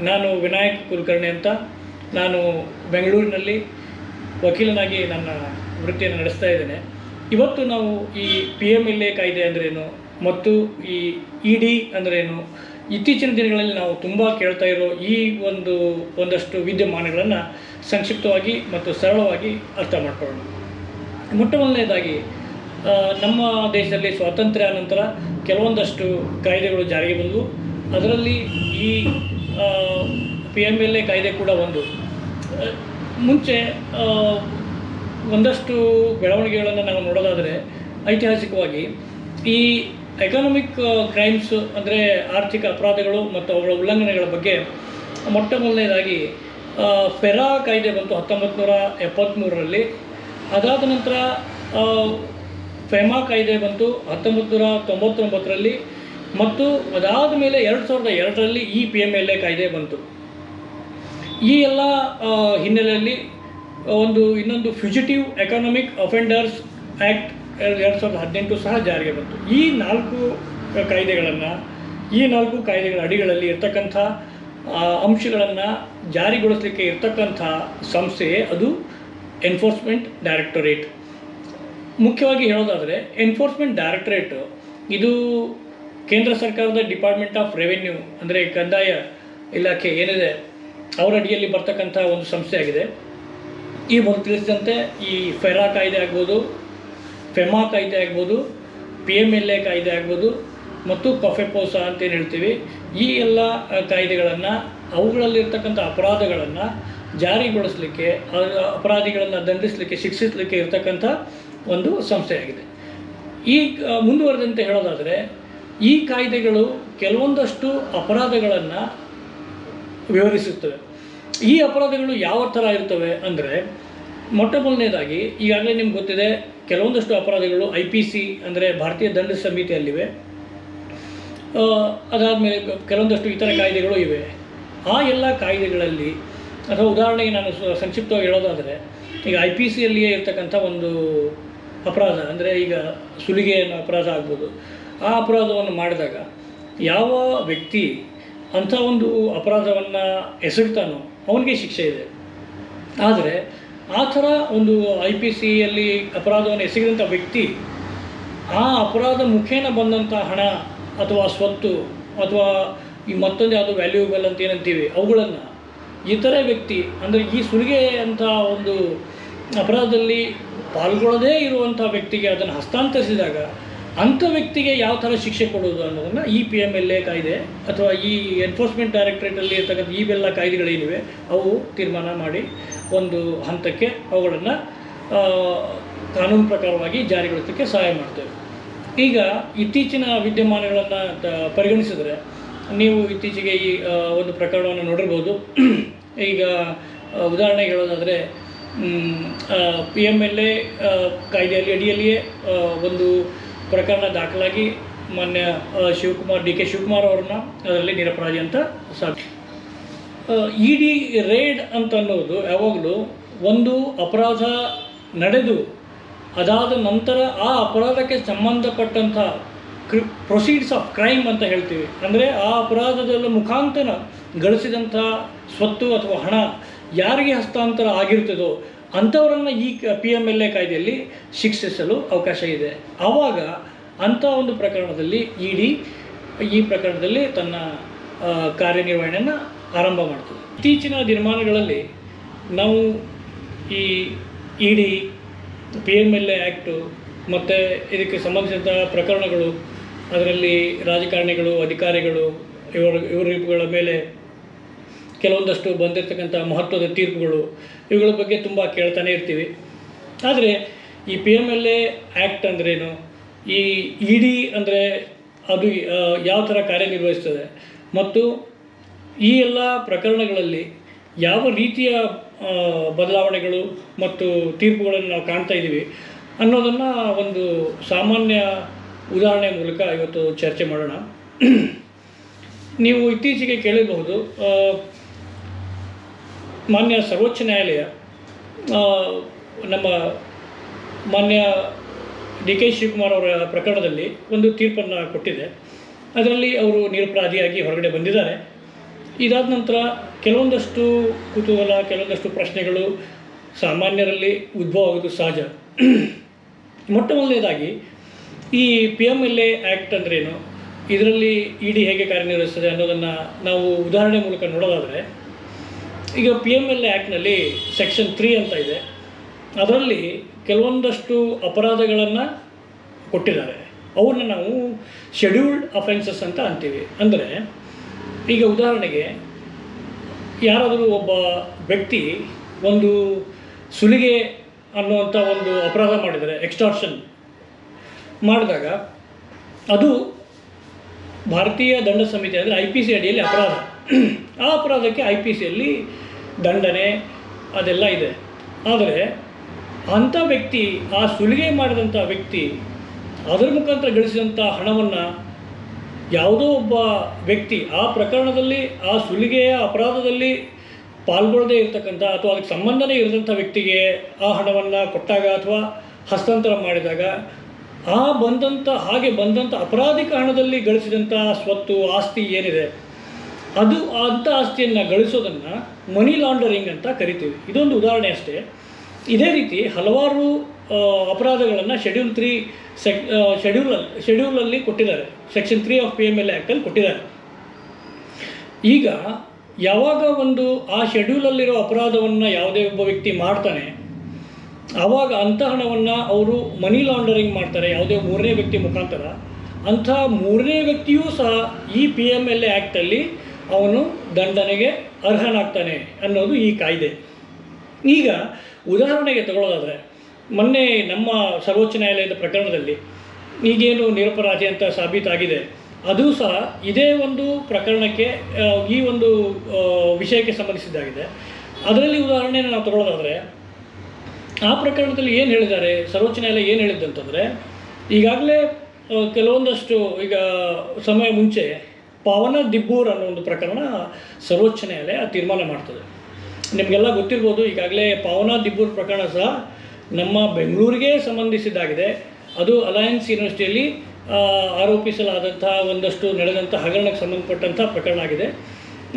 ನಾನು ವಿನಾಯಕ್ ಕುಲಕರ್ಣಿ ಅಂತ. ನಾನು ಬೆಂಗಳೂರಿನಲ್ಲಿ ವಕೀಲನಾಗಿ ನನ್ನ ವೃತ್ತಿಯನ್ನು ನಡೆಸ್ತಾ ಇದ್ದೇನೆ. ಇವತ್ತು ನಾವು ಈ ಪಿ ಎಂ ಎಲ್ ಎ ಕಾಯ್ದೆ ಅಂದ್ರೇನು ಮತ್ತು ಈ ಇ ಡಿ ಅಂದ್ರೇನು ಇತ್ತೀಚಿನ ದಿನಗಳಲ್ಲಿ ನಾವು ತುಂಬ ಕೇಳ್ತಾ ಇರೋ ಈ ಒಂದು ಒಂದಷ್ಟು ವಿದ್ಯಮಾನಗಳನ್ನು ಸಂಕ್ಷಿಪ್ತವಾಗಿ ಮತ್ತು ಸರಳವಾಗಿ ಅರ್ಥ ಮಾಡ್ಕೊಳ್ಳೋಣ. ಮೊಟ್ಟ ಮೊದಲನೇದಾಗಿ ನಮ್ಮ ದೇಶದಲ್ಲಿ ಸ್ವಾತಂತ್ರ್ಯ ನಂತರ ಕೆಲವೊಂದಷ್ಟು ಕಾಯ್ದೆಗಳು ಜಾರಿಗೆ ಬಂದವು. ಅದರಲ್ಲಿ ಈ ಪಿ ಎಂ ಎಲ್ ಎ ಕಾಯ್ದೆ ಕೂಡ ಒಂದು. ಮುಂಚೆ ಒಂದಷ್ಟು ಬೆಳವಣಿಗೆಗಳನ್ನು ನಾವು ನೋಡೋದಾದರೆ, ಐತಿಹಾಸಿಕವಾಗಿ ಈ ಎಕನಾಮಿಕ್ ಕ್ರೈಮ್ಸ್ ಅಂದರೆ ಆರ್ಥಿಕ ಅಪರಾಧಗಳು ಮತ್ತು ಅವುಗಳ ಉಲ್ಲಂಘನೆಗಳ ಬಗ್ಗೆ ಮೊಟ್ಟ ಮೊದಲನೇದಾಗಿ ಫೆರಾ ಕಾಯ್ದೆ ಬಂತು ಹತ್ತೊಂಬತ್ತು ನೂರ ಎಪ್ಪತ್ತ್ಮೂರರಲ್ಲಿ ಅದಾದ ನಂತರ ಫೆಮಾ ಕಾಯ್ದೆ ಬಂತು ಹತ್ತೊಂಬತ್ತು ನೂರ ತೊಂಬತ್ತೊಂಬತ್ತರಲ್ಲಿ. ಮತ್ತು ಅದಾದ ಮೇಲೆ ಎರಡು ಸಾವಿರದ ಎರಡರಲ್ಲಿ ಈ ಪಿ ಎಂ ಎಲ್ ಎ ಕಾಯ್ದೆ ಬಂತು. ಈ ಎಲ್ಲ ಹಿನ್ನೆಲೆಯಲ್ಲಿ ಒಂದು, ಇನ್ನೊಂದು ಫ್ಯೂಜಿಟಿವ್ ಎಕನಾಮಿಕ್ ಅಫೆಂಡರ್ಸ್ ಆ್ಯಕ್ಟ್ ಎರಡು ಸಾವಿರದ ಹದಿನೆಂಟು ಸಹ ಜಾರಿಗೆ ಬಂತು. ಈ ನಾಲ್ಕು ಕಾಯ್ದೆಗಳನ್ನು, ಈ ನಾಲ್ಕು ಕಾಯ್ದೆಗಳ ಅಡಿಗಳಲ್ಲಿ ಇರ್ತಕ್ಕಂಥ ಅಂಶಗಳನ್ನು ಜಾರಿಗೊಳಿಸಲಿಕ್ಕೆ ಇರ್ತಕ್ಕಂಥ ಸಂಸ್ಥೆಯೇ ಅದು ಎನ್ಫೋರ್ಸ್ಮೆಂಟ್ ಡೈರೆಕ್ಟೊರೇಟ್ ಮುಖ್ಯವಾಗಿ ಹೇಳೋದಾದರೆ ಎನ್ಫೋರ್ಸ್ಮೆಂಟ್ ಡೈರೆಕ್ಟರೇಟ್ ಇದು ಕೇಂದ್ರ ಸರ್ಕಾರದ ಡಿಪಾರ್ಟ್ಮೆಂಟ್ ಆಫ್ ರೆವೆನ್ಯೂ ಅಂದರೆ ಕಂದಾಯ ಇಲಾಖೆ ಏನಿದೆ, ಅವರ ಅಡಿಯಲ್ಲಿ ಬರ್ತಕ್ಕಂಥ ಒಂದು ಸಂಸ್ಥೆ ಆಗಿದೆ. ಈ ಮೊದಲು ತಿಳಿಸಿದಂತೆ ಈ ಫೆರಾ ಕಾಯ್ದೆ ಆಗ್ಬೋದು, ಫೆಮಾ ಕಾಯ್ದೆ ಆಗ್ಬೋದು ಪಿ ಎಂ ಎಲ್ ಎ ಕಾಯ್ದೆ ಆಗ್ಬೋದು, ಮತ್ತು ಕೊಫೆಪೋಸ ಅಂತ ಏನು ಹೇಳ್ತೀವಿ, ಈ ಎಲ್ಲ ಕಾಯ್ದೆಗಳನ್ನು, ಅವುಗಳಲ್ಲಿರ್ತಕ್ಕಂಥ ಅಪರಾಧಗಳನ್ನು ಜಾರಿಗೊಳಿಸಲಿಕ್ಕೆ ಅಪರಾಧಿಗಳನ್ನು ದಂಡಿಸಲಿಕ್ಕೆ, ಶಿಕ್ಷಿಸಲಿಕ್ಕೆ ಇರತಕ್ಕಂಥ ಒಂದು ಸಂಸ್ಥೆಯಾಗಿದೆ ಈ ಮುಂದುವರೆದಂತೆ ಹೇಳೋದಾದರೆ ಈ ಕಾಯ್ದೆಗಳು ಕೆಲವೊಂದಷ್ಟು ಅಪರಾಧಗಳನ್ನು ವಿವರಿಸುತ್ತವೆ. ಈ ಅಪರಾಧಗಳು ಯಾವ ಥರ ಇರ್ತವೆ ಅಂದರೆ ಮೊಟ್ಟ ಮೊದಲನೇದಾಗಿ ಈಗಾಗಲೇ ನಿಮ್ಗೆ ಗೊತ್ತಿದೆ, ಕೆಲವೊಂದಷ್ಟು ಅಪರಾಧಗಳು ಐ ಪಿ ಸಿ ಅಂದರೆ ಭಾರತೀಯ ದಂಡ ಸಮಿತಿಯಲ್ಲಿವೆ ಅದಾದಮೇಲೆ ಕೆಲವೊಂದಷ್ಟು ಇತರ ಕಾಯ್ದೆಗಳು ಇವೆ. ಆ ಎಲ್ಲ ಕಾಯ್ದೆಗಳಲ್ಲಿ, ಅಥವಾ ಉದಾಹರಣೆಗೆ ನಾನು ಸಂಕ್ಷಿಪ್ತವಾಗಿ ಹೇಳೋದಾದರೆ, ಈಗ ಐ ಪಿ ಸಿಯಲ್ಲಿಯೇ ಇರ್ತಕ್ಕಂಥ ಒಂದು ಅಪರಾಧ, ಅಂದರೆ ಈಗ ಸುಲಿಗೆ ಅನ್ನೋ ಅಪರಾಧ ಆಗ್ಬೋದು ಆ ಅಪರಾಧವನ್ನು ಮಾಡಿದಾಗ ಯಾವ ವ್ಯಕ್ತಿ ಅಂಥ ಒಂದು ಅಪರಾಧವನ್ನು ಎಸಗ್ತಾನೋ ಅವನಿಗೆ ಶಿಕ್ಷೆ ಇದೆ. ಆದರೆ ಆ ಥರ ಒಂದು ಐ ಪಿ ಸಿಯಲ್ಲಿ ಅಪರಾಧವನ್ನು ಎಸಗಿದಂಥ ವ್ಯಕ್ತಿ ಆ ಅಪರಾಧ ಮುಖೇನ ಬಂದಂಥ ಹಣ ಅಥವಾ ಸ್ವತ್ತು ಅಥವಾ ಈ ಮತ್ತೊಂದು ಯಾವುದು ವ್ಯಾಲ್ಯೂಬಲ್ ಅಂತ ಏನಂತೀವಿ ಅವುಗಳನ್ನು ಇತರೆ ವ್ಯಕ್ತಿ ಅಂದರೆ ಈ ಸುಲಿಗೆ ಅಂತ ಒಂದು ಅಪರಾಧದಲ್ಲಿ ಪಾಲ್ಗೊಳ್ಳದೇ ಇರುವಂಥ ವ್ಯಕ್ತಿಗೆ ಅದನ್ನು ಹಸ್ತಾಂತರಿಸಿದಾಗ ಅಂಥ ವ್ಯಕ್ತಿಗೆ ಯಾವ ಥರ ಶಿಕ್ಷೆ ಕೊಡೋದು ಅನ್ನೋದನ್ನು ಈ ಪಿ ಎಂ ಎಲ್ ಎ ಕಾಯ್ದೆ ಅಥವಾ ಈ ಎನ್ಫೋರ್ಸ್ಮೆಂಟ್ ಡೈರೆಕ್ಟ್ರೇಟಲ್ಲಿ ಇರ್ತಕ್ಕಂಥ ಇವೆಲ್ಲ ಕಾಯ್ದೆಗಳೇನಿವೆ, ಅವು ತೀರ್ಮಾನ ಮಾಡಿ ಒಂದು ಹಂತಕ್ಕೆ ಅವುಗಳನ್ನು ಕಾನೂನು ಪ್ರಕಾರವಾಗಿ ಜಾರಿಗೊಳಿಸೋಕ್ಕೆ ಸಹಾಯ ಮಾಡ್ತೇವೆ. ಈಗ ಇತ್ತೀಚಿನ ವಿದ್ಯಮಾನಗಳನ್ನು ಪರಿಗಣಿಸಿದರೆ ನೀವು ಇತ್ತೀಚೆಗೆ ಈ ಒಂದು ಪ್ರಕರಣವನ್ನು ನೋಡಿರ್ಬೋದು. ಈಗ ಉದಾಹರಣೆ ಹೇಳೋದಾದರೆ ಪಿ ಎಂ ಎಲ್ ಎ ಕಾಯ್ದೆಯಲ್ಲಿ ಅಡಿಯಲ್ಲಿಯೇ ಒಂದು ಪ್ರಕರಣ ದಾಖಲಾಗಿ ಮಾನ್ಯ ಶಿವಕುಮಾರ್, ಡಿ ಕೆ ಶಿವಕುಮಾರ್ ಅವ್ರನ್ನ ಅದರಲ್ಲಿ ನಿರಪರಾಧಿ ಅಂತ ಸಾಧ್ಯ ಇ ಡಿ ರೇಡ್ ಅಂತ ಅನ್ನೋದು ಯಾವಾಗಲೂ ಒಂದು ಅಪರಾಧ ನಡೆದು ಅದಾದ ನಂತರ ಆ ಅಪರಾಧಕ್ಕೆ ಸಂಬಂಧಪಟ್ಟಂಥ ಕ್ರಿ ಪ್ರೊಸೀಡ್ಸ್ ಆಫ್ ಕ್ರೈಮ್ ಅಂತ ಹೇಳ್ತೀವಿ. ಅಂದರೆ ಆ ಅಪರಾಧದ ಮುಖಾಂತರ ಗಳಿಸಿದಂಥ ಸ್ವತ್ತು ಅಥವಾ ಹಣ ಯಾರಿಗೆ ಹಸ್ತಾಂತರ ಆಗಿರ್ತದೋ ಅಂಥವರನ್ನು ಈ ಪಿ ಎಂ ಎಲ್ ಎ ಕಾಯ್ದೆಯಲ್ಲಿ ಶಿಕ್ಷಿಸಲು ಅವಕಾಶ ಇದೆ. ಆವಾಗ ಅಂಥ ಒಂದು ಪ್ರಕರಣದಲ್ಲಿ ಇ ಡಿ ಈ ಪ್ರಕರಣದಲ್ಲಿ ತನ್ನ ಕಾರ್ಯನಿರ್ವಹಣೆಯನ್ನು ಆರಂಭ ಮಾಡ್ತದೆ. ಇತ್ತೀಚಿನ ದಿನಮಾನಗಳಲ್ಲಿ ನಾವು ಈ E D P M L A act ಮತ್ತು ಇದಕ್ಕೆ ಸಂಬಂಧಿಸಿದ ಪ್ರಕರಣಗಳು, ಅದರಲ್ಲಿ ರಾಜಕಾರಣಿಗಳು, ಅಧಿಕಾರಿಗಳು, ಇವರು ಇವರುಗಳ ಮೇಲೆ ಕೆಲವೊಂದಷ್ಟು ಬಂದಿರತಕ್ಕಂಥ ಮಹತ್ವದ ತೀರ್ಪುಗಳು ಇವುಗಳ ಬಗ್ಗೆ ತುಂಬ ಕೇಳ್ತಾನೆ ಇರ್ತೀವಿ. ಆದರೆ ಈ P M L A act ಅಂದ್ರೇನು? ಈ ಇ ಡಿ ಅಂದರೆ ಅದು ಯಾವ ಥರ ಕಾರ್ಯನಿರ್ವಹಿಸ್ತದೆ? ಮತ್ತು ಈ ಎಲ್ಲ ಪ್ರಕರಣಗಳಲ್ಲಿ ಯಾವ ರೀತಿಯ ಬದಲಾವಣೆಗಳು ಮತ್ತು ತೀರ್ಪುಗಳನ್ನು ನಾವು ಕಾಣ್ತಾ ಇದ್ದೀವಿ ಅನ್ನೋದನ್ನು ಒಂದು ಸಾಮಾನ್ಯ ಉದಾಹರಣೆ ಮೂಲಕ ಇವತ್ತು ಚರ್ಚೆ ಮಾಡೋಣ. ನೀವು ಇತ್ತೀಚೆಗೆ ಕೇಳಿರಬಹುದು ಮಾನ್ಯ ಸರ್ವೋಚ್ಚ ನ್ಯಾಯಾಲಯ ನಮ್ಮ ಮಾನ್ಯ ಡಿ ಕೆ ಶಿವಕುಮಾರ್ ಅವರ ಪ್ರಕರಣದಲ್ಲಿ ಒಂದು ತೀರ್ಪನ್ನು ಕೊಟ್ಟಿದೆ. ಅದರಲ್ಲಿ ಅವರು ನಿರಪರಾಧಿಯಾಗಿ ಹೊರಗಡೆ ಬಂದಿದ್ದಾರೆ. ಇದಾದ ನಂತರ ಕೆಲವೊಂದಷ್ಟು ಕುತೂಹಲ, ಕೆಲವೊಂದಷ್ಟು ಪ್ರಶ್ನೆಗಳು ಸಾಮಾನ್ಯರಲ್ಲಿ ಉದ್ಭವ ಆಗೋದು ಸಹಜ. ಮೊಟ್ಟ ಮೊದಲನೇದಾಗಿ, ಈ P M L A act ಅಂದ್ರೇನು? ಇದರಲ್ಲಿ ಇ ಡಿ ಹೇಗೆ ಕಾರ್ಯನಿರ್ವಹಿಸ್ತದೆ ಅನ್ನೋದನ್ನು ನಾವು ಉದಾಹರಣೆ ಮೂಲಕ ನೋಡೋದಾದರೆ ಈಗ ಪಿ ಎಂ ಎಲ್ ಆ್ಯಕ್ಟ್ನಲ್ಲಿ ಸೆಕ್ಷನ್ ತ್ರೀ ಅಂತ ಇದೆ. ಅದರಲ್ಲಿ ಕೆಲವೊಂದಷ್ಟು ಅಪರಾಧಗಳನ್ನು ಕೊಟ್ಟಿದ್ದಾರೆ. ಅವನ್ನ ನಾವು ಶೆಡ್ಯೂಲ್ಡ್ ಅಫೆನ್ಸಸ್ ಅಂತ ಅಂತೀವಿ. ಅಂದರೆ ಈಗ ಉದಾಹರಣೆಗೆ ಯಾರಾದರೂ ಒಬ್ಬ ವ್ಯಕ್ತಿ ಒಂದು ಸುಲಿಗೆ ಅನ್ನುವಂಥ ಒಂದು ಅಪರಾಧ ಮಾಡಿದರೆ ಎಕ್ಸ್ಟಾರ್ಷನ್ ಮಾಡಿದಾಗ ಅದು ಭಾರತೀಯ ದಂಡ ಸಮಿತಿ ಅಂದರೆ ಐ ಪಿ ಸಿ ಅಡಿಯಲ್ಲಿ ಅಪರಾಧ. ಆ ಅಪರಾಧಕ್ಕೆ ಐ ಪಿ ಸಿಯಲ್ಲಿ ದಂಡನೆ ಅದೆಲ್ಲ ಇದೆ. ಆದರೆ ಅಂಥ ವ್ಯಕ್ತಿ, ಆ ಸುಲಿಗೆ ಮಾಡಿದಂಥ ವ್ಯಕ್ತಿ, ಅದರ ಮುಖಾಂತರ ಗಳಿಸಿದಂಥ ಹಣವನ್ನು ಯಾವುದೋ ಒಬ್ಬ ವ್ಯಕ್ತಿ ಆ ಪ್ರಕರಣದಲ್ಲಿ, ಆ ಸುಲಿಗೆಯ ಅಪರಾಧದಲ್ಲಿ ಪಾಲ್ಗೊಳ್ಳದೇ ಇರತಕ್ಕಂಥ ಅಥವಾ ಅದಕ್ಕೆ ಸಂಬಂಧನೇ ಇರದಂಥ ವ್ಯಕ್ತಿಗೆ ಆ ಹಣವನ್ನು ಕೊಟ್ಟಾಗ ಅಥವಾ ಹಸ್ತಾಂತರ ಮಾಡಿದಾಗ, ಆ ಬಂದಂಥ, ಹಾಗೆ ಬಂದಂಥ ಅಪರಾಧಿಕ ಹಣದಲ್ಲಿ ಗಳಿಸಿದಂಥ ಸ್ವತ್ತು, ಆಸ್ತಿ ಏನಿದೆ? ಅದು ಅಂಥ ಆಸ್ತಿಯನ್ನು ಗಳಿಸೋದನ್ನು ಮನಿ ಲಾಂಡರಿಂಗ್ ಅಂತ ಕರಿತೀವಿ. ಇದೊಂದು ಉದಾಹರಣೆ ಅಷ್ಟೇ. ಇದೇ ರೀತಿ ಹಲವಾರು ಅಪರಾಧಗಳನ್ನು ಶೆಡ್ಯೂಲ್ ತ್ರೀ ಸೆಕ್ ಶೆಡ್ಯೂಲ್ ಶೆಡ್ಯೂಲಲ್ಲಿ ಕೊಟ್ಟಿದ್ದಾರೆ. Section three of P M L ಆ್ಯಕ್ಟಲ್ಲಿ ಕೊಟ್ಟಿದ್ದಾರೆ. ಈಗ ಯಾವಾಗ ಒಂದು ಆ ಶೆಡ್ಯೂಲಲ್ಲಿರೋ ಅಪರಾಧವನ್ನು ಯಾವುದೇ ಒಬ್ಬ ವ್ಯಕ್ತಿ ಮಾಡ್ತಾನೆ ಆವಾಗ ಅಂಥ ಹಣವನ್ನು ಅವರು ಮನಿ ಲಾಂಡರಿಂಗ್ ಮಾಡ್ತಾರೆ, ಯಾವುದೇ ಮೂರನೇ ವ್ಯಕ್ತಿ ಮುಖಾಂತರ. ಅಂಥ ಮೂರನೇ ವ್ಯಕ್ತಿಯೂ ಸಹ ಈ ಪಿ ಎಂ ಎಲ್ ಎ ಆ್ಯಕ್ಟಲ್ಲಿ ಅವನು ದಂಡನೆಗೆ ಅರ್ಹನಾಗ್ತಾನೆ ಅನ್ನೋದು ಈ ಕಾಯ್ದೆ. ಈಗ ಉದಾಹರಣೆಗೆ ತಗೊಳ್ಳೋದಾದರೆ, ಮೊನ್ನೆ ನಮ್ಮ ಸರ್ವೋಚ್ಚ ನ್ಯಾಯಾಲಯದ ಪ್ರಕರಣದಲ್ಲಿ ಈಗೇನು ನಿರಪರಾಧಿ ಅಂತ ಸಾಬೀತಾಗಿದೆ, ಅದು ಸಹ ಇದೇ ಒಂದು ಪ್ರಕರಣಕ್ಕೆ ಈ ಒಂದು ವಿಷಯಕ್ಕೆ ಸಂಬಂಧಿಸಿದ್ದಾಗಿದೆ. ಅದರಲ್ಲಿ ಉದಾಹರಣೆಯನ್ನು ನಾವು ತಗೊಳ್ಳೋದಾದರೆ, ಆ ಪ್ರಕರಣದಲ್ಲಿ ಏನು ಹೇಳಿದ್ದಾರೆ? ಸರ್ವೋಚ್ಚ ನ್ಯಾಯಾಲಯ ಏನು ಹೇಳಿದ್ದಂತಂದರೆ, ಈಗಾಗಲೇ ಕೆಲವೊಂದಷ್ಟು ಈಗ, ಸಮಯ ಮುಂಚೆ ಪಾವನ ದಿಬ್ಬೂರ್ ಅನ್ನೋ ಒಂದು ಪ್ರಕರಣ ಸರ್ವೋಚ್ಚ ನ್ಯಾಯಾಲಯ ತೀರ್ಮಾನ ಮಾಡ್ತದೆ. ನಿಮಗೆಲ್ಲ ಗೊತ್ತಿರ್ಬೋದು, ಈಗಾಗಲೇ ಪವನ ದಿಬ್ಬೂರ್ ಪ್ರಕರಣ ಸಹ ನಮ್ಮ ಬೆಂಗಳೂರಿಗೆ ಸಂಬಂಧಿಸಿದ್ದಾಗಿದೆ. ಅದು ಅಲಯನ್ಸ್ ಯೂನಿವರ್ಸಿಟಿಯಲ್ಲಿ ಆರೋಪಿಸಲಾದಂಥ ಒಂದಷ್ಟು ನಡೆದಂಥ ಹಗರಣಕ್ಕೆ ಸಂಬಂಧಪಟ್ಟಂಥ ಪ್ರಕರಣ ಆಗಿದೆ.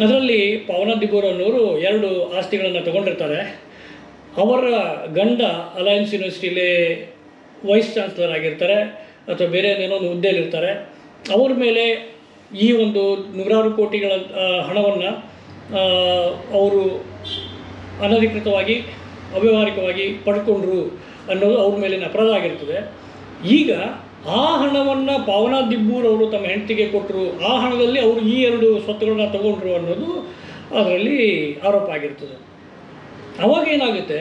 ಅದರಲ್ಲಿ ಪವನ ದಿಬ್ಬೂರ್ ಅನ್ನೋರು ಎರಡು ಆಸ್ತಿಗಳನ್ನು ತಗೊಂಡಿರ್ತಾರೆ. ಅವರ ಗಂಡ ಅಲಯನ್ಸ್ ಯೂನಿವರ್ಸಿಟಿಯಲ್ಲಿ ವೈಸ್ ಚಾನ್ಸಲರ್ ಆಗಿರ್ತಾರೆ, ಅಥವಾ ಬೇರೆ ಏನೇನೋ ಒಂದು ಹುದ್ದೆಯಲ್ಲಿರ್ತಾರೆ. ಅವ್ರ ಮೇಲೆ ಈ ಒಂದು ನೂರಾರು ಕೋಟಿಗಳ ಹಣವನ್ನು ಅವರು ಅನಧಿಕೃತವಾಗಿ, ಅವ್ಯವಹಾರಿಕವಾಗಿ ಪಡ್ಕೊಂಡ್ರು ಅನ್ನೋದು ಅವ್ರ ಮೇಲಿನ ಅಪರಾಧ ಆಗಿರ್ತದೆ. ಈಗ ಆ ಹಣವನ್ನು ಭಾವನಾ ದಿಬ್ಬೂರ್ ಅವರು ತಮ್ಮ ಹೆಂಡತಿಗೆ ಕೊಟ್ಟರು ಆ ಹಣದಲ್ಲಿ ಅವರು ಈ ಎರಡು ಸ್ವತ್ತುಗಳನ್ನ ತಗೊಂಡ್ರು ಅನ್ನೋದು ಅದರಲ್ಲಿ ಆರೋಪ ಆಗಿರ್ತದೆ. ಅವಾಗ ಏನಾಗುತ್ತೆ,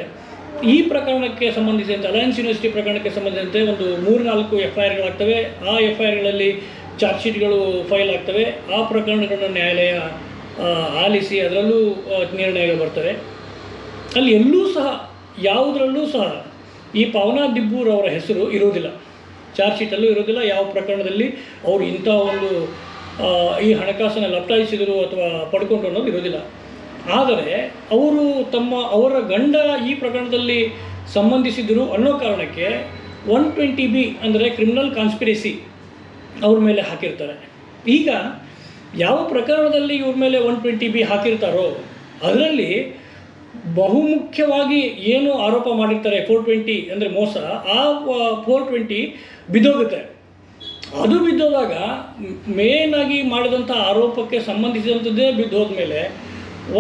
ಈ ಪ್ರಕರಣಕ್ಕೆ ಸಂಬಂಧಿಸಿದಂತೆ ಅಲಯನ್ಸ್ ಯೂನಿವರ್ಸಿಟಿ ಪ್ರಕರಣಕ್ಕೆ ಸಂಬಂಧಿಸಿದಂತೆ ಒಂದು ಮೂರು ನಾಲ್ಕು ಎಫ್ ಐ ಆರ್ಗಳಾಗ್ತವೆ ಆ ಎಫ್ ಐ ಆರ್ಗಳಲ್ಲಿ ಚಾರ್ಜ್ ಶೀಟ್ಗಳು ಫೈಲ್ ಆಗ್ತವೆ. ಆ ಪ್ರಕರಣಗಳನ್ನು ನ್ಯಾಯಾಲಯ ಆಲಿಸಿ ಅದರಲ್ಲೂ ನಿರ್ಣಯಗಳು ಬರ್ತವೆ. ಅಲ್ಲಿ ಎಲ್ಲೂ ಸಹ, ಯಾವುದರಲ್ಲೂ ಸಹ ಈ ಪವನಾ ದಿಬ್ಬೂರ್ ಅವರ ಹೆಸರು ಇರುವುದಿಲ್ಲ. ಚಾರ್ಜ್ ಶೀಟಲ್ಲೂ ಇರೋದಿಲ್ಲ ಯಾವ ಪ್ರಕರಣದಲ್ಲಿ ಅವರು ಇಂಥ ಒಂದು ಈ ಹಣಕಾಸನ್ನು ಲಪ್ಟಾಯಿಸಿದರು ಅಥವಾ ಪಡ್ಕೊಂಡು ಅನ್ನೋದು ಇರೋದಿಲ್ಲ ಆದರೆ ಅವರು ತಮ್ಮ, ಅವರ ಗಂಡ ಈ ಪ್ರಕರಣದಲ್ಲಿ ಸಂಬಂಧಿಸಿದರು ಅನ್ನೋ ಕಾರಣಕ್ಕೆ ಒನ್ ಟ್ವೆಂಟಿ ಬಿ ಅಂದರೆ ಕ್ರಿಮಿನಲ್ ಕಾನ್ಸ್ಪಿರೆಸಿ ಅವ್ರ ಮೇಲೆ ಹಾಕಿರ್ತಾರೆ. ಈಗ ಯಾವ ಪ್ರಕರಣದಲ್ಲಿ ಇವ್ರ ಮೇಲೆ ಒನ್ ಟ್ವೆಂಟಿ ಬಿ ಹಾಕಿರ್ತಾರೋ, ಅದರಲ್ಲಿ ಬಹುಮುಖ್ಯವಾಗಿ ಏನು ಆರೋಪ ಮಾಡಿರ್ತಾರೆ ಫೋರ್ ಟ್ವೆಂಟಿ ಅಂದರೆ ಮೋಸ, ಆ ಫೋರ್ ಟ್ವೆಂಟಿ ಬಿದ್ದೋಗುತ್ತೆ. ಅದು ಬಿದ್ದೋದಾಗ ಆಗಿ ಮಾಡಿದಂಥ ಆರೋಪಕ್ಕೆ ಸಂಬಂಧಿಸಿದಂಥದ್ದೇ ಬಿದ್ದು ಹೋದ್ಮೇಲೆ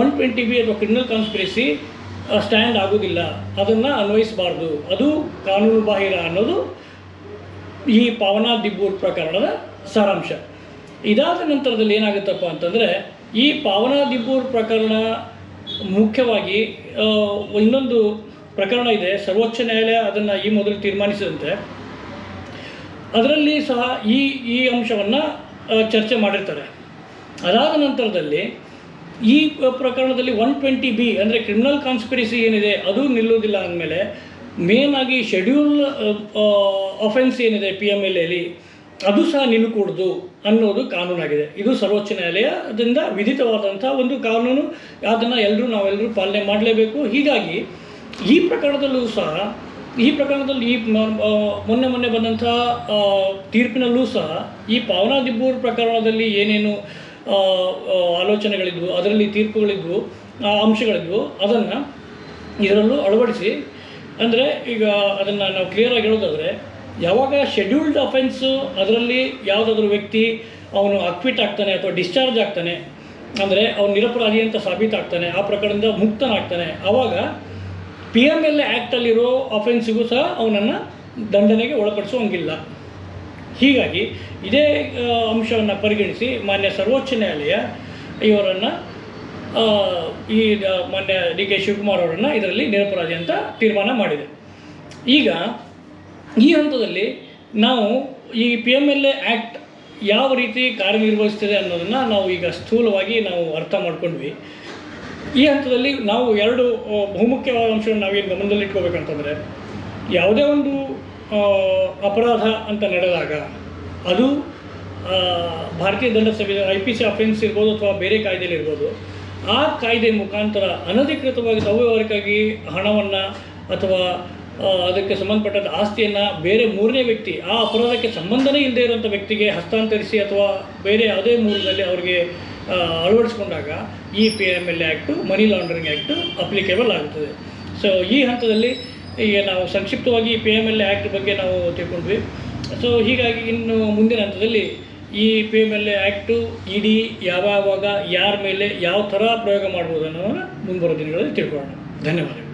ಒನ್ ಟ್ವೆಂಟಿ ಬಿ ಅಥವಾ ಕ್ರಿಮಿನಲ್ ಕಾನ್ಸ್ಪಿರೆಸಿ ಸ್ಟ್ಯಾಂಡ್ ಆಗೋದಿಲ್ಲ. ಅದನ್ನು ಅನ್ವಯಿಸಬಾರ್ದು. ಅದು ಕಾನೂನು ಬಾಹಿರ ಅನ್ನೋದು ಈ ಪಾವನಾ ದಿಬ್ಬೂರ್ ಪ್ರಕರಣದ ಸಾರಾಂಶ. ಇದಾದ ನಂತರದಲ್ಲಿ ಏನಾಗುತ್ತಪ್ಪ ಅಂತಂದರೆ, ಈ ಪಾವನಾ ದಿಬ್ಬೂರ್ ಪ್ರಕರಣ ಮುಖ್ಯವಾಗಿ ಇನ್ನೊಂದು ಪ್ರಕರಣ ಇದೆ, ಸರ್ವೋಚ್ಚ ನ್ಯಾಯಾಲಯ ಅದನ್ನು ಈ ಮೊದಲು ತೀರ್ಮಾನಿಸಿದಂತೆ. ಅದರಲ್ಲಿ ಸಹ ಈ ಈ ಅಂಶವನ್ನು ಚರ್ಚೆ ಮಾಡಿರ್ತಾರೆ. ಅದಾದ ನಂತರದಲ್ಲಿ ಈ ಪ್ರಕರಣದಲ್ಲಿ ಒನ್ ಟ್ವೆಂಟಿ ಬಿ ಅಂದರೆ ಕ್ರಿಮಿನಲ್ ಕಾನ್ಸ್ಪಿರಸಿ ಏನಿದೆ, ಅದು ನಿಲ್ಲೋದಿಲ್ಲ ಅಂದಮೇಲೆ ಮೇನ್ ಆಗಿ ಶೆಡ್ಯೂಲ್ ಅಫೆನ್ಸ್ ಏನಿದೆ ಪಿ ಎಂ ಎಲ್ ಎಲ್ಲಿ ಅದು ಸಹ ನಿಲ್ಲಕೂಡ್ದು ಅನ್ನೋದು ಕಾನೂನಾಗಿದೆ. ಇದು ಸರ್ವೋಚ್ಚ ನ್ಯಾಯಾಲಯದಿಂದ ವಿಧಿತವಾದಂಥ ಒಂದು ಕಾನೂನು. ಅದನ್ನು ಎಲ್ಲರೂ ನಾವೆಲ್ಲರೂ ಪಾಲನೆ ಮಾಡಲೇಬೇಕು. ಹೀಗಾಗಿ ಈ ಪ್ರಕರಣದಲ್ಲೂ ಸಹ, ಈ ಪ್ರಕರಣದಲ್ಲಿ ಈ ಮೊನ್ನೆ ಮೊನ್ನೆ ಬಂದಂಥ ತೀರ್ಪಿನಲ್ಲೂ ಸಹ ಈ ಪಾವನಾ ದಿಬ್ಬೂರ್ ಪ್ರಕರಣದಲ್ಲಿ ಏನೇನು ಆಲೋಚನೆಗಳಿದ್ವು, ಅದರಲ್ಲಿ ತೀರ್ಪುಗಳಿದ್ವು, ಆ, ಅಂಶಗಳಿದ್ವು, ಅದನ್ನು ಇದರಲ್ಲೂ ಅಳವಡಿಸಿ ಅಂದರೆ ಈಗ ಅದನ್ನು ನಾವು ಕ್ಲಿಯರಾಗಿ ಹೇಳೋದಾದರೆ, ಯಾವಾಗ ಶೆಡ್ಯೂಲ್ಡ್ ಅಫೆನ್ಸು ಅದರಲ್ಲಿ ಯಾವುದಾದ್ರೂ ವ್ಯಕ್ತಿ ಅವನು ಅಕ್ವಿಟ್ ಆಗ್ತಾನೆ ಅಥವಾ ಡಿಸ್ಚಾರ್ಜ್ ಆಗ್ತಾನೆ, ಅಂದರೆ ಅವನು ನಿರಪರಾಧಿ ಅಂತ ಸಾಬೀತಾಗ್ತಾನೆ ಆ ಪ್ರಕರಣದಿಂದ ಮುಕ್ತನಾಗ್ತಾನೆ, ಆವಾಗ ಪಿ ಎಂ ಎಲ್ ಎ ಆ್ಯಕ್ಟಲ್ಲಿರೋ ಅಫೆನ್ಸಿಗೂ ಸಹ ಅವನನ್ನು ದಂಡನೆಗೆ ಒಳಪಡಿಸುವಂಗಿಲ್ಲ. ಹೀಗಾಗಿ ಇದೇ ಅಂಶವನ್ನು ಪರಿಗಣಿಸಿ ಮಾನ್ಯ ಸರ್ವೋಚ್ಚ ನ್ಯಾಯಾಲಯ ಇವರನ್ನು ಈ ಮೊನ್ನೆ ಮಾನ್ಯ ಡಿ ಕೆ ಶಿವಕುಮಾರ್ ಅವರನ್ನು ಇದರಲ್ಲಿ ನಿರಪರಾಧಿ ಅಂತ ತೀರ್ಮಾನ ಮಾಡಿದೆ. ಈಗ ಈ ಹಂತದಲ್ಲಿ ನಾವು ಈ P M L A act ಯಾವ ರೀತಿ ಕಾರ್ಯನಿರ್ವಹಿಸ್ತಿದೆ ಅನ್ನೋದನ್ನು ನಾವು ಈಗ ಸ್ಥೂಲವಾಗಿ ನಾವು ಅರ್ಥ ಮಾಡ್ಕೊಂಡ್ವಿ. ಈ ಹಂತದಲ್ಲಿ ನಾವು ಎರಡು ಬಹುಮುಖ್ಯವಾದ ಅಂಶವನ್ನು ನಾವೇನು ಗಮನದಲ್ಲಿಟ್ಕೋಬೇಕಂತಂದರೆ ಯಾವುದೇ ಒಂದು ಅಪರಾಧ ಅಂತ ನಡೆದಾಗ ಅದು ಭಾರತೀಯ ದಂಡ ಸಂವಿಧಾನ, ಐ ಪಿ ಸಿ ಅಫೆನ್ಸ್ ಇರ್ಬೋದು ಅಥವಾ ಬೇರೆ ಕಾಯ್ದೆಯಲ್ಲಿ ಇರ್ಬೋದು ಆ ಕಾಯ್ದೆ ಮುಖಾಂತರ ಅನಧಿಕೃತವಾಗಿ ಅವ್ಯವಹಾರಕ್ಕಾಗಿ ಹಣವನ್ನು ಅಥವಾ ಅದಕ್ಕೆ ಸಂಬಂಧಪಟ್ಟಂಥ ಆಸ್ತಿಯನ್ನು ಬೇರೆ ಮೂರನೇ ವ್ಯಕ್ತಿ, ಆ ಅಪರಾಧಕ್ಕೆ ಸಂಬಂಧನೇ ಇಲ್ಲದೇ ಇರುವಂಥ ವ್ಯಕ್ತಿಗೆ ಹಸ್ತಾಂತರಿಸಿ ಅಥವಾ ಬೇರೆ ಯಾವುದೇ ಮೂಲದಲ್ಲಿ ಅವರಿಗೆ ಅಳವಡಿಸ್ಕೊಂಡಾಗ ಈ P M L act money laundering act applicable ಆಗುತ್ತದೆ. ಸೊ ಈ ಹಂತದಲ್ಲಿ ಈಗ ನಾವು ಸಂಕ್ಷಿಪ್ತವಾಗಿ ಪಿ ಎಂ ಎಲ್ ಆ್ಯಕ್ಟ್ ಬಗ್ಗೆ ನಾವು ತಿಳ್ಕೊಂಡ್ವಿ. ಸೊ ಹೀಗಾಗಿ ಇನ್ನು ಮುಂದಿನ ಹಂತದಲ್ಲಿ ಈ P M A act ED ಯಾವಾಗ, ಯಾರ ಮೇಲೆ, ಯಾವ ಥರ ಪ್ರಯೋಗ ಮಾಡ್ಬೋದು ಅನ್ನೋದನ್ನು ಮುಂಬರೋ ದಿನಗಳಲ್ಲಿ ತಿಳ್ಕೊಳ್ಳೋಣ. ಧನ್ಯವಾದಗಳು.